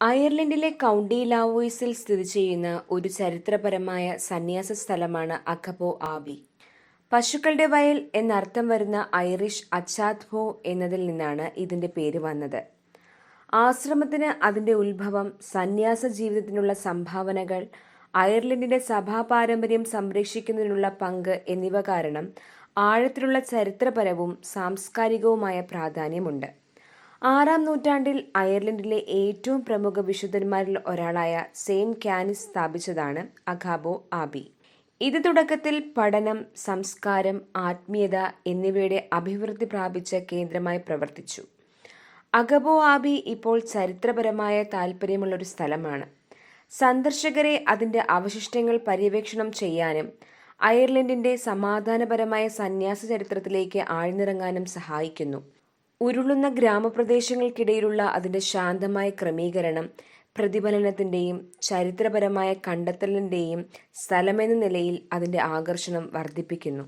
അയർലൻഡിലെ county ലാവോയിസിൽ സ്ഥിതി ചെയ്യുന്ന ഒരു ചരിത്രപരമായ സന്യാസ സ്ഥലമാണ് അഖബോ ആബി. പശുക്കളുടെ വയൽ എന്നർത്ഥം വരുന്ന ഐറിഷ് അച്ചാത്ഭോ എന്നതിൽ നിന്നാണ് ഇതിന്റെ പേര് വന്നത്. ആശ്രമത്തിന് അതിന്റെ ഉത്ഭവം സന്യാസ ജീവിതത്തിനുള്ള സംഭാവനകൾ അയർലൻഡിന്റെ സഭാ പാരമ്പര്യം സംരക്ഷിക്കുന്നതിനുള്ള പങ്ക് എന്നിവ കാരണം ആഴത്തിലുള്ള ചരിത്രപരവും സാംസ്കാരികവുമായ പ്രാധാന്യമുണ്ട്. ആറാം നൂറ്റാണ്ടിൽ അയർലൻഡിലെ ഏറ്റവും പ്രമുഖ വിശുദ്ധന്മാരിൽ ഒരാളായ സെയിന്റ് കാനിസ് സ്ഥാപിച്ചതാണ് അഖാബോ ആബി. ഇത് തുടക്കത്തിൽ പഠനം സംസ്കാരം ആത്മീയത എന്നിവയുടെ അഭിവൃദ്ധി പ്രാപിച്ച കേന്ദ്രമായി പ്രവർത്തിച്ചു. അഗബോ ആബി ഇപ്പോൾ ചരിത്രപരമായ താൽപ്പര്യമുള്ള ഒരു സ്ഥലമാണ്. സന്ദർശകരെ അതിന്റെ അവശിഷ്ടങ്ങൾ പര്യവേക്ഷണം ചെയ്യാനും അയർലൻഡിന്റെ സമാധാനപരമായ സന്യാസ ചരിത്രത്തിലേക്ക് ആഴ്ന്നിറങ്ങാനും സഹായിക്കുന്നു. ഉരുളുന്ന ഗ്രാമപ്രദേശങ്ങൾക്കിടയിലുള്ള അതിന്റെ ശാന്തമായ ക്രമീകരണം പ്രതിഫലനത്തിന്റെയും ചരിത്രപരമായ കണ്ടെത്തലിന്റെയും സ്ഥലമെന്ന നിലയിൽ അതിന്റെ ആകർഷണം വർദ്ധിപ്പിക്കുന്നു.